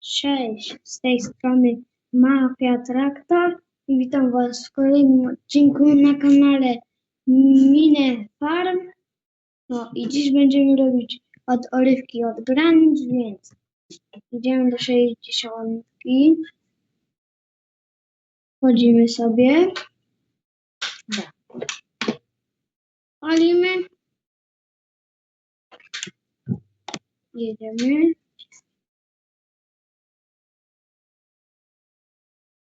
Cześć, z tej strony Mafia Traktor i witam Was w kolejnym odcinku na kanale Mine Farm. No i dziś będziemy robić od olewki od granic, więc idziemy do 60. Wchodzimy sobie. Palimy. Jedziemy.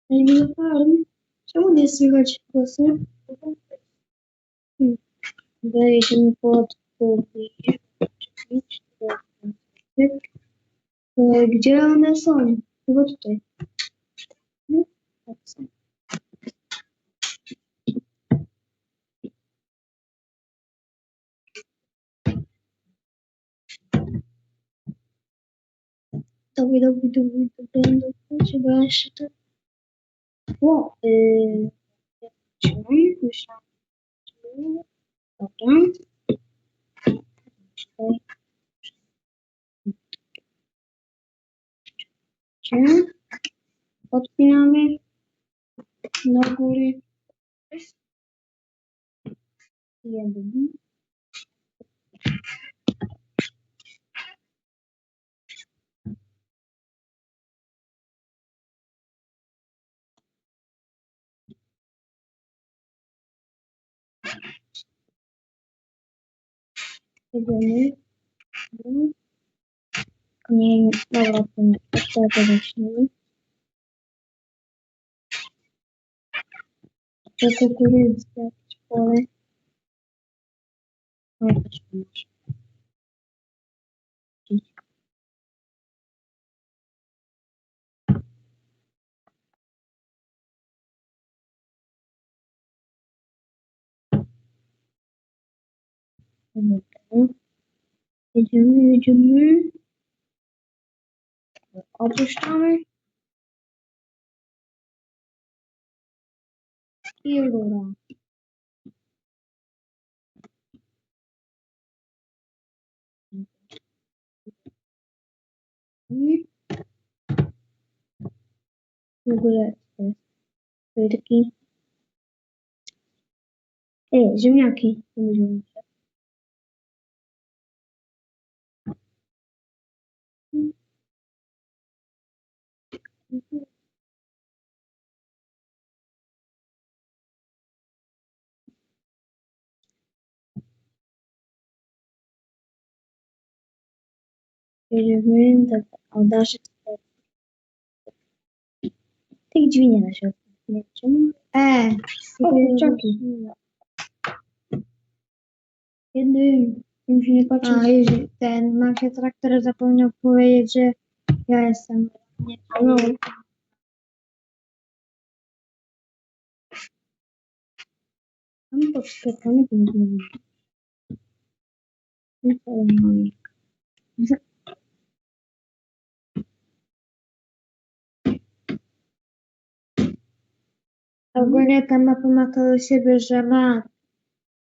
Farm. Czemu nie słychać głosu? Hmm. Dojedziemy pod pobliże. E, Gdzie one są? Chyba tutaj. No, tak są. Dobry, dobry, dobry, dobry, dobry. Trzeba jeszcze to o, yy, trzymaj, myślałam, że- dobra. Tutaj. Gdzie? Jedziemy. Mhm. Nie, dobra, to nie. To to zaczniemy. To kukurydzy, jakieś pole. O, też masz. Dobra. Jedziemy, jedziemy. Opuszczamy. I rura. I w ogóle to do oddaszek. Tych drzwi nie da się otworzyć. Czemu? E, kurczaki. Kiedy mi się nie patrzy. A, jeżeli ten traktor zapomniał powiedzieć, że ja jestem. Mamy. Ogólnie ta mapa ma to do siebie, że ma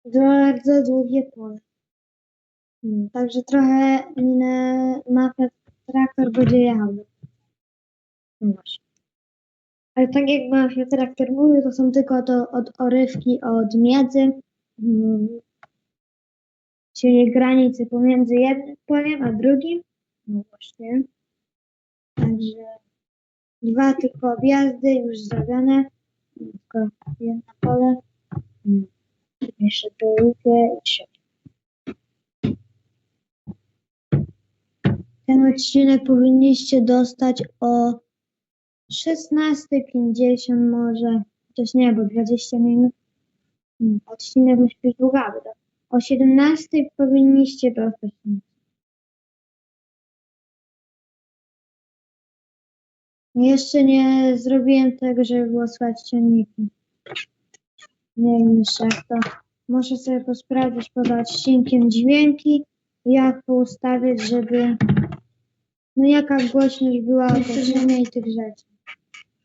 bardzo długie pole. Także trochę minę mapę traktor będzie jechał. Właśnie. Ale tak jak mafia traktor mówił, to są tylko to od orywki od miedzy, mm, czyli granicy pomiędzy jednym polem a drugim. No właśnie. Także dwa tylko objazdy już zrobione. Tylko jedno pole. Mm. Jeszcze drugie i. Ten odcinek powinniście dostać o 16.50 może, chociaż nie, bo 20 minut. Hmm, Odcinek musi być długawy. tak? O 17.00 powinniście dostać. Jeszcze nie zrobiłem tego, żeby było słychać ciągniki. Nie wiem jeszcze jak to. Muszę sobie posprawdzić poza odcinkiem dźwięki, jak poustawiać, żeby no jaka głośność była określenia i tych rzeczy.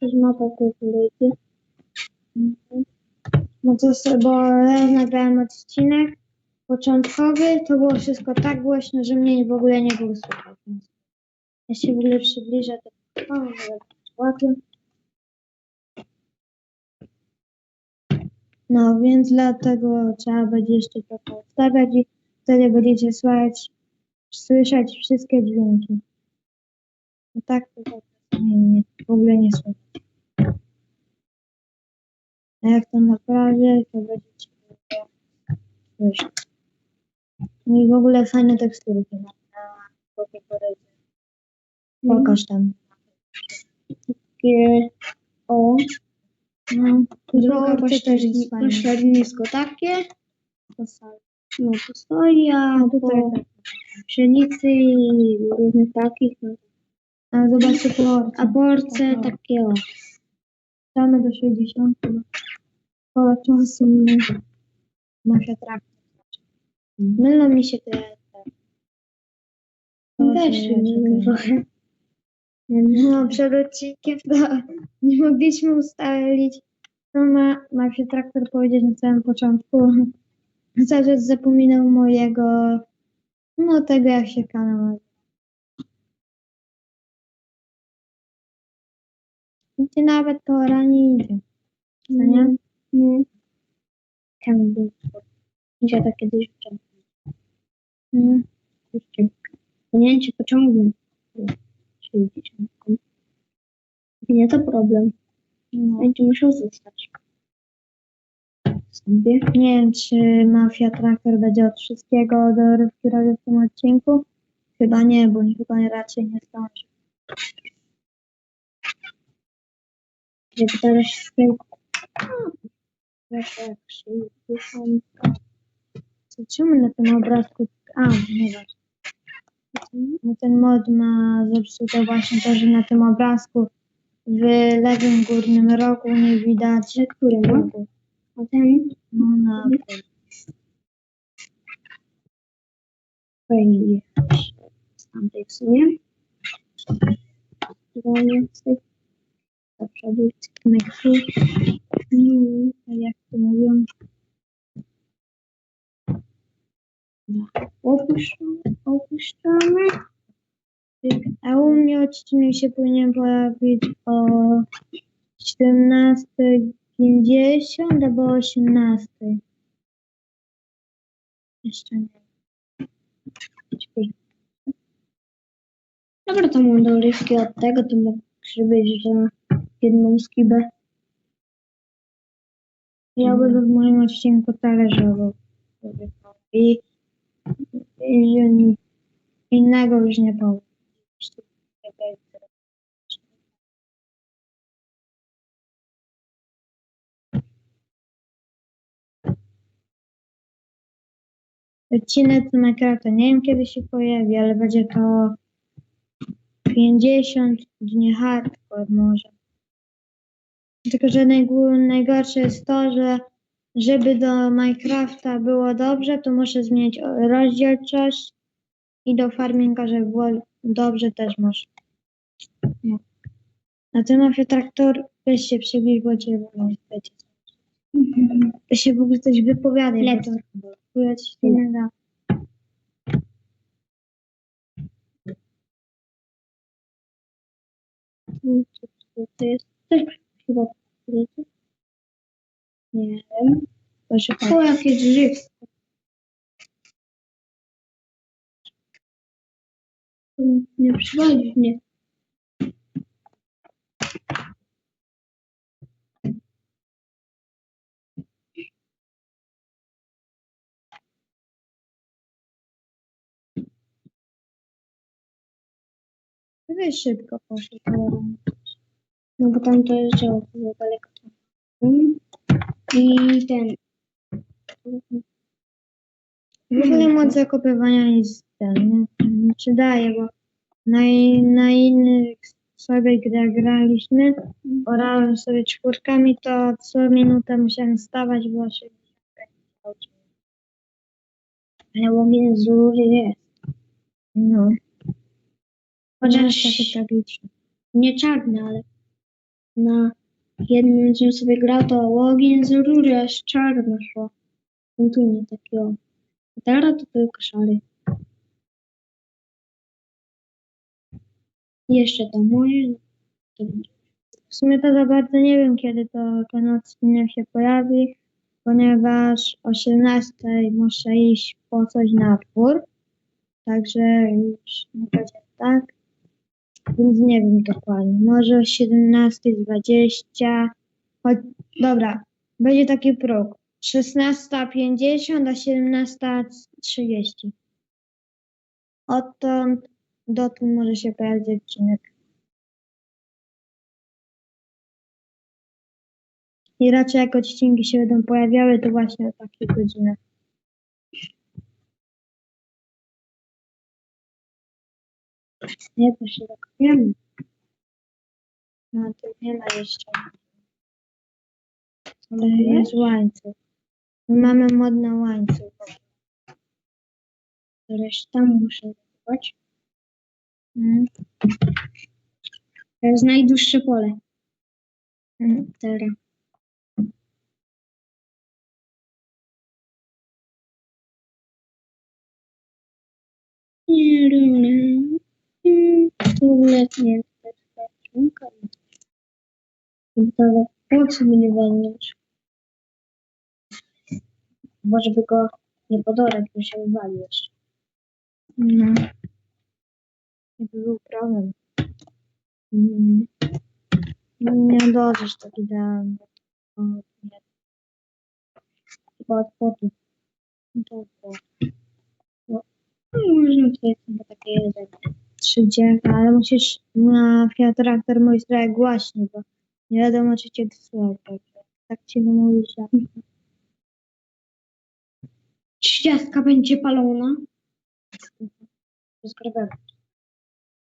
Mapa kukurydzy. Mhm. No to sobie, nagrałem odcinek początkowy, to było wszystko tak głośno, że mnie w ogóle nie było słychać. Ja się w ogóle przybliżę, to O, dobra, ładnie. No, więc dlatego trzeba będzie jeszcze trochę ustawiać i wtedy będziecie słyszeć, słyszeć wszystkie dźwięki. No tak to tak nie, nie, w ogóle nie słychać. A jak to naprawię, to będziecie słyszeć. No i w ogóle fajne tekstury chyba na kopie poręczy. Pokaż tam. Takie, o, No, druga to fajna. pośrednisko takie, To no to stoi, a No tutaj po tak. pszenicy i różnych takich, no. A zobaczcie porcje. a porce Aha. takie, o. Same do 60. no. Koło czasu minę. Mafia traktor. Mylą mi się te... te. No też się się czekaj. trochę. No, przed odcinkiem to nie mogliśmy ustalić, co ma Mafia Traktor powiedzieć na samym początku. Cały czas zapominał mojego, no tego jak się kanał nazywa. Gdzie nawet pora nie idzie, co nie? No. Tam był Ja tak kiedyś wczoraj. Mm. Pociągnę. Czyli dzieciątką. Nie to problem. No. Będzie musiał zostać. Sobie. Nie wiem, czy Mafia Traktor będzie od wszystkiego dorywki robił w tym odcinku. Chyba nie, bo chyba raczej nie zdąży. Żeby teraz się jak Czemu na tym obrazku... A, nie ważne. No ten mod ma zepsute właśnie to, że na tym obrazku w lewym górnym rogu nie widać Który ma? rogu. A ten No na fajnie jechać z tamtej w sumie. Granicy. Do przodu. a jak to mówią? Opuszczamy. Opuszczamy. A u mnie odcinek się powinien pojawić o 17.50 albo 18.00. Jeszcze nie. Dobra, to mam dorywki od tego, to mogę być, że jedną skibę. Ja będę w moim odcinku talerzowo. I, i innego już nie powiem. Odcinek z Minecrafta nie wiem kiedy się pojawi, ale będzie to 50 dni hardcore może. Tylko, że najgorsze jest to, że żeby do Minecrafta było dobrze, to muszę zmienić o- rozdzielczość i do farminga, żeby było dobrze też muszę. No. A ty Mafia Traktor, weź się przybliż, bo cię w ogóle nie będzie. To się w ogóle coś wypowiadaj. To ja ci się nie da. To jest chyba wiecie? Nie wiem. Proszę O, jakie drzewko. Nie przywalić mnie. Weź szybko. No bo tam to jest działo za daleko. I ten. W ogóle moc zakopywania nic ten, nie, przydaje, bo na, na innych sobie, gdy graliśmy, orałem sobie czwórkami, to co minutę musiałem stawać, bo się Ale łogień z jest. No, Chociaż takie tragiczne. nie czarny, ale na jednym czym sobie grał, to ogień z rury aż czarno szło. No tu nie takiego. A teraz to tylko szary. Jeszcze to moje. W sumie to za bardzo nie wiem, kiedy to ten odcinek się pojawi, ponieważ o 17 muszę iść po coś na dwór, także już nie będzie tak, więc nie wiem dokładnie. Może o 17.20, choć dobra, będzie taki próg. 16.50 a 17.30. Odtąd dotąd może się pojawić odcinek. I raczej jak odcinki się będą pojawiały, to właśnie o takich godzinach. Nie, to się tak wiemy. No to nie ma jeszcze. Ale jest łańcuch. My mamy mod na łańcuch. Reszta muszę zobaczyć. Mm. To jest najdłuższe pole. Mm. Teraz. Nie wiem. Dwuletnie perspektywka. To po co mi nie wolnisz? Bo żeby go nie podorać, by się jeszcze. No. I by był problem. Mm. Nie dożysz tak idealnie. Nie. Chyba od potu. Dobra. No, można tutaj chyba takie. Trzy ale musisz na Fiat Traktor mówić trochę głośniej, bo nie wiadomo, czy cię słychać. Tak ci mówisz, że Trzydziestka będzie palona. Zgrabę.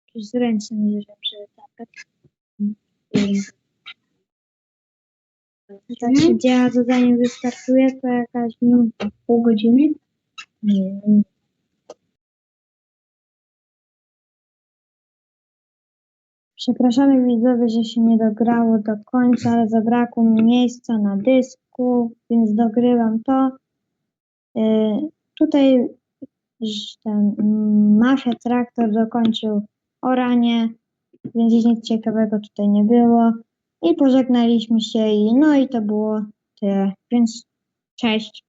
jakieś zręczne możesz przetargać. Ta się dzieła, to zanim wystartuje, to jakaś minuta. Pół godziny? Nie, nie. Przepraszamy widzowie, że się nie dograło do końca, ale zabrakło mi miejsca na dysku, więc dogrywam to. Yy, tutaj ten mm, Mafia Traktor dokończył oranie, więc nic ciekawego tutaj nie było. I pożegnaliśmy się i no i to było tyle. Więc cześć.